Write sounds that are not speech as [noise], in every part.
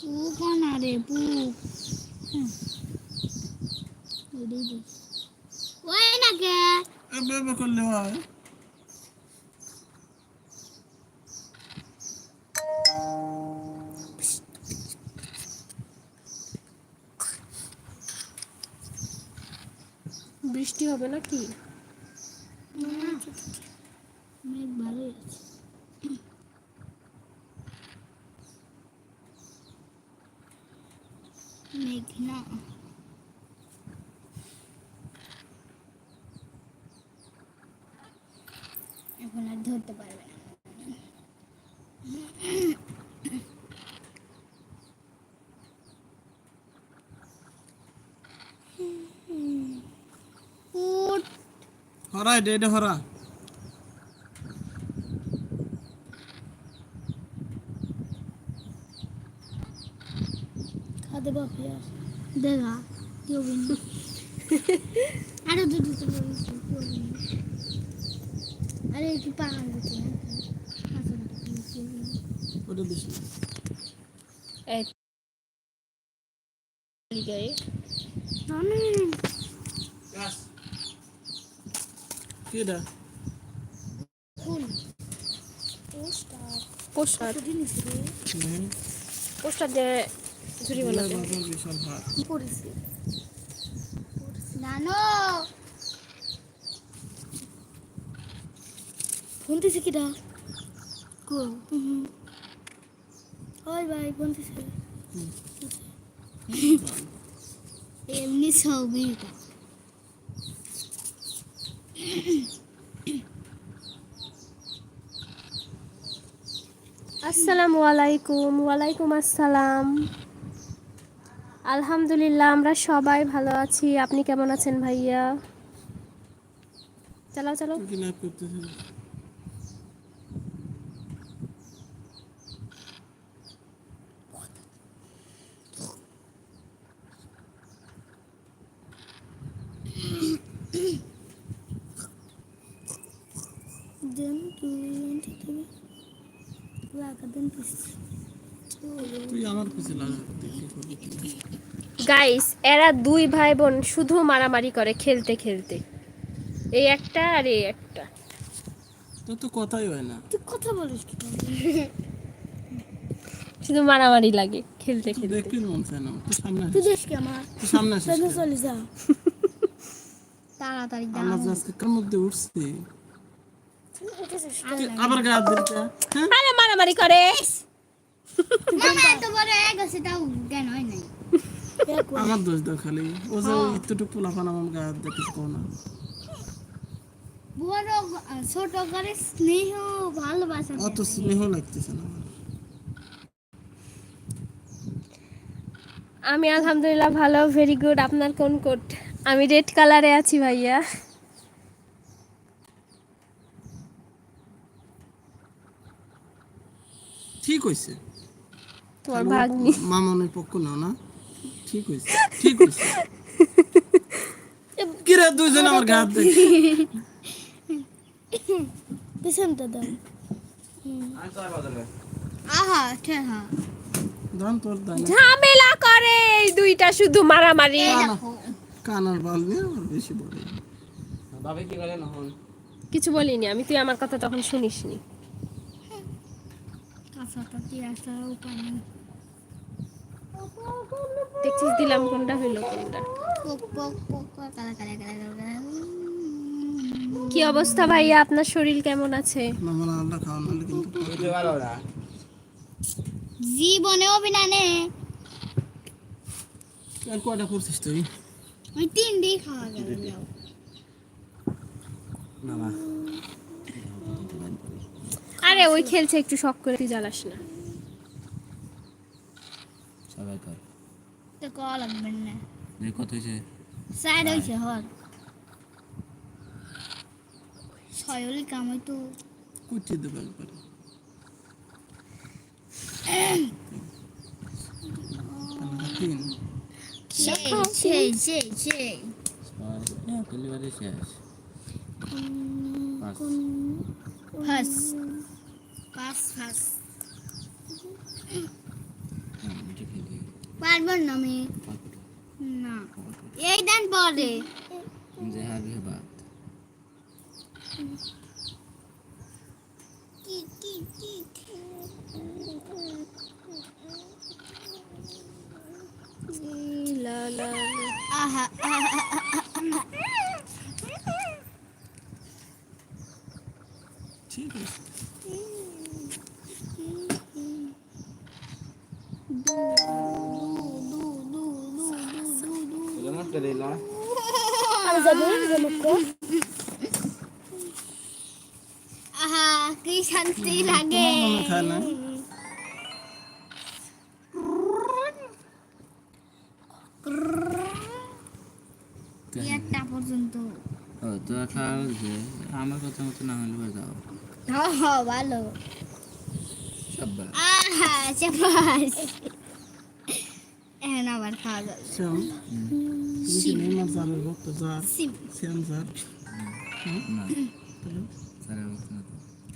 পু কোনা রে পু ওই না কে এভাবে হয় বৃষ্টি হবে নাকি? মেঘ ভালোই আছে। মেঘ না এখন আর ধরতে পারবে না। হরা এটা এটা হরা। খাদে বাপি দেখা কেউ বিনি [laughs] আরও দুটো তো বলেছি কেউ বিনি আরে একটু পাকান দিতে ওটা দিস না। এই গায়ে কি এটা ফুল পোস্টার। পোস্টার। জিনিস রে? হুম। পোস্টার দিয়ে ঝুড়ি বানাতে বাজার হাট কি করেছি? নানো! ফোন দিছে কিটা কো ভাই ফোন দিছে। এমনি ছবি আসসালামু আলাইকুম ওয়ালাইকুম আসসালাম। আলহামদুলিল্লাহ আমরা সবাই ভালো আছি। আপনি কেমন আছেন ভাইয়া? চালাও করতেছে দেন তুই তুমি লাগা দেন পিস তুই গাইস এরা দুই ভাই বোন শুধু মারামারি করে খেলতে খেলতে। এই একটা আর এই একটা। তোর তো কথাই হয় না। তুই কথা বলিস কি শুধু মারামারি লাগে খেলতে তুই খেলতে। দেখবি মন চায় না তুই সামনে তুই দেখ কি আমার? তুই সামনে আসিস সামনে চলে যা। তাড়াতাড়ি আমরা যে আজকে কার মধ্যে উঠছি? আবার গা দিলি কে? হ্যাঁ? আরে মারামারি করে আমার দোষ দাও খালি। ও যে আমার হাত দিয়ে কিছু কও না। বড় ছোট করে স্নেহ ভালোবাসা অত স্নেহ লাগতেছে না আমি আলহামদুলিল্লাহ ভালো ভেরি গুড আপনার কোন কোট? আমি রেড কালারে আছি ভাইয়া। ঠিক হইছে। তোমার ভাগ্নি। মামনের পক্ষ নাও না? ঠিক হইছে ঠিক হইছে কিরে দুইজন আমার গা হাত দেখ পিছনটা দাও। আহা ঠিক হ্যাঁ দান তোর দান। ঝামেলা করে এই দুইটা শুধু মারামারি। কানার বাল নিয়ে আমার বেশি বলে কিছু বলিনি আমি তুই আমার কথা তখন শুনিসনি। কাঁচাটা দিয়ে আসা উপায় নেই। দেখছিস দিলাম কোনটা হইল কোনটা? কি অবস্থা ভাইয়া? আপনার শরীর কেমন আছে? জীবনে অভিনানে আর কয়টা করছিস তুই? ওই তিন দিয়ে খাওয়া গেল। আরে ওই খেলছে একটু শখ করে তুই জ্বালাস না সবাই কর তো কল লাগবে না এই কত হয়েছে? সাইড হয়েছে হর ছয়লি কাম হয়তো কুচি দেবো একবারে। তিন। সেই সেই সেই ছয়। ডেলিভারি শেষ। পাস হ্যাঁ, এটা কি? পারব না আমি। না। এই দেন পরে। যে কি কি কি? লা লা। আহা। ঠিক আছে রিমোটটা দিলা আহা কি শান্তি লাগে। একটা পর্যন্ত। ও তো খাওয়া হয়েছে আমার কথা মতো না হলে হ্যাঁ হ্যাঁ ভালো। আহা এখন আবার খাওয়া যাবে। শ্যাম তুমি কি নেইমার জারের ভক্ত জার শ্যাম জার না তাহলে স্যারের মতো না তো। হ্যাঁ?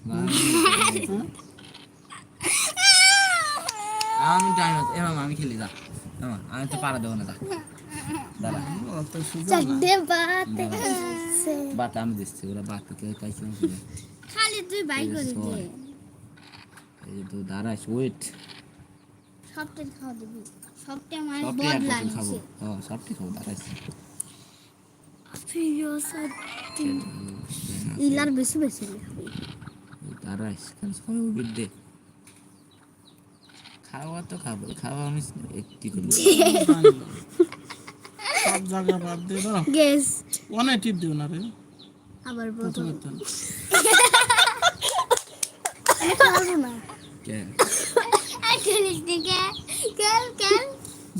আমি টাইম আছে এমাম আমি খেলি যা। এমাম আমি তো পারা দেবো না যা। দাঁড়া। অত সুযোগ না চারটে বাত বাত আমি দিচ্ছি ওরা বাত কে কাইছে খালি তুই বাই করে দে। এই তো দাঁড়াইস ওয়েট সবটাই খাওয়া দিবি। সবটা আমার সবটাই এক বদলা বোতল খাব? নিছে হ্যাঁ সবটাই খাব দাঁড়াইস প্রিয় সত্যি। ইলার বেশি বেশি খাবি কেন সবাই দে। খাওয়া তো খাব খাওয়া আমি একটি করব? সব জায়গা বাদ দিয়ে দাও অনেক টিপ দিও না রে। আবার প্রথম তো।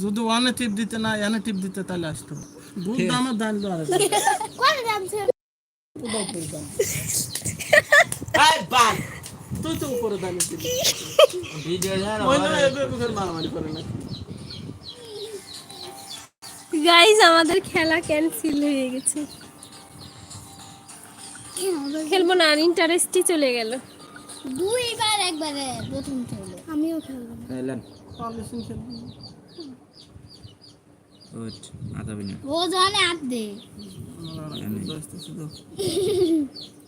যদি ওয়ানে টিপ দিতে না এনে টিপ দিতে তাহলে আসতো দুধ দামের দাম দেওয়ার দাম ছিল তুই তো উপরে দামে দিবি ভিডিও ওই না এবে এবে মারামারি করে না গাইজ আমাদের খেলা ক্যান্সেল হয়ে গেছে। খেলব না ইন্টারেস্টই চলে গেল। দুইবার একবারে প্রথম খেলো আমিও খেলব এলেন পাবলিশিং খেলবি। ওয়েট আগাবি না ও জানে হাত দে। [laughs]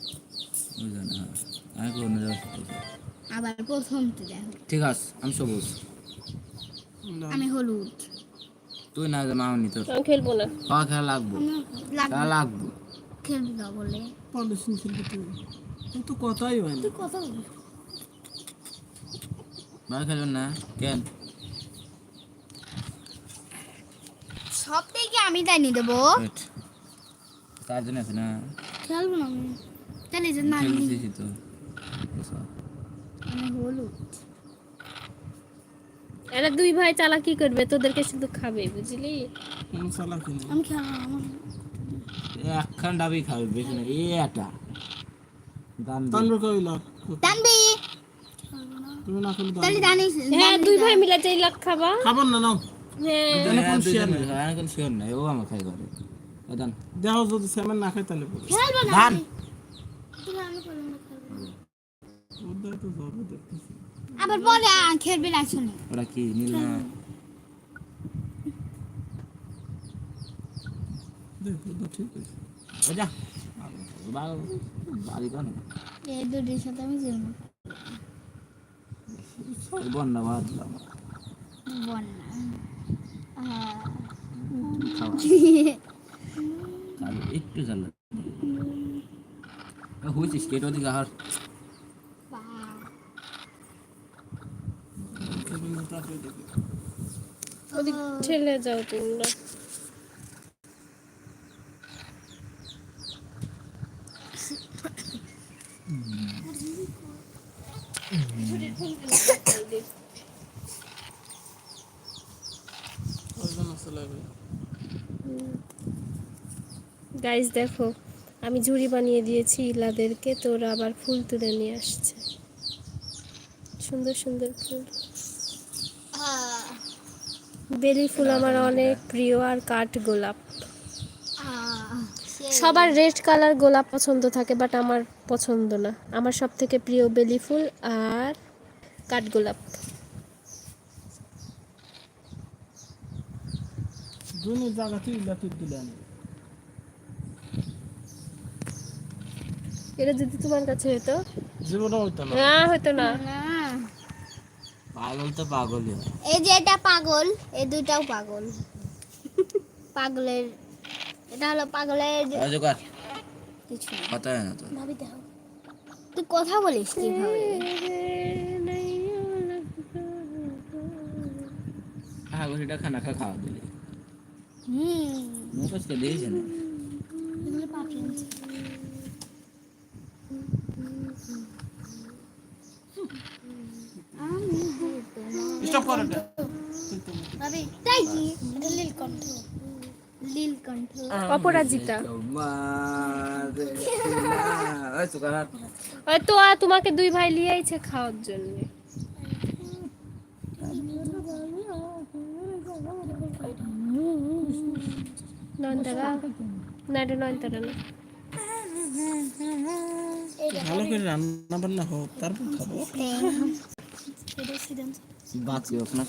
আবার প্রথম তো দেখো। ঠিক আছে আমি সবুজ আমি হলুদ। তুই না মামনি তোর আমি খেলব না। খাওয়া খেলা লাগবো। খেলা লাগবো। খেলবি না বলে। পাবলিশিং খেলবি তুই। তোর কথাই হয় না। তুই কথা বলিস ভাই খেলবেন না? কেন? সবটাই কি আমি জানি দেবো। আছে না? খেলব না আমি। তাহলে যে না দিয়েছি তো। আমি হলুদ। এরা দুই ভাই চালা কি করবে তোদেরকে শুধু খাবে বুঝলি? কোনো চালাকি নেই। আমি খেলব না আমার একখান ডাবি খাবে বেশি না এই। তানবে কইলা জানবি তুমি না খেলে তাহলে জানিস হ্যাঁ দুই ভাই মিলে চাই লাখ খাবা। খাবার না নাও। হ্যাঁ। হ্যাঁ, কোনো খাবে, শিওর নাই। ও আমার খাই করে দান। দেহ যদি সেমেন না খায় তাহলে বলো। আবার পরে খেলবি না। শুনে ওরা কি নীল না? ঠিক আছে। যা। বাড়ি বাড়ি কেন এই দুটির সাথে আমি খেলব বন্যা বাঁধলাম বন্যা। আহ, খাওয়া। [laughs] একটু জ্বালা। হয়েছিস কেটো দিকে হার বাহ। খেলবে না তারপরে দেখি ওদিক ঠেলে যাও তোমরা। গাইজ দেখো। আমি ঝুড়ি বানিয়ে দিয়েছি ইলাদেরকে তোরা আবার ফুল তুলে নিয়ে আসছে। সুন্দর সুন্দর ফুল। বেলি ফুল আমার অনেক প্রিয় আর কাঠ গোলাপ। সবার রেড কালার গোলাপ পছন্দ থাকে বাট আমার পছন্দ না। আমার সব থেকে প্রিয় বেলি ফুল আর কাঠগোলাপ দুনো জায়গা তুই লাতুর এটা যদি তোমার কাছে হতো জীবনে হইতো না। না হতো না। না পাগল তো পাগলই এই যে এটা পাগল এই দুইটাও পাগল। পাগলের এটা হলো পাগলের অজগর। কিছু কথা না তো। ভাবি দেখো। তুই কথা বলিস কীভাবে? হাগরিটা খানা খা খাওয়া দিলে। হুম। মুখস্থ দিয়েছে না। এগুলো পাখি আনছে। আমি হয়তো না। স্টপ কর এটা ভাবি তাই কি এটা নীলকণ্ঠ নীলকণ্ঠ অপরাজিতা ওই [laughs] তো তোমাকে দুই ভাই লিয়ে আইছে খাওয়ার জন্য। নয়নতারা? না এটা নয়নতারা না। ভালো করে রান্না বান্না হোক তারপর খাব। হোক না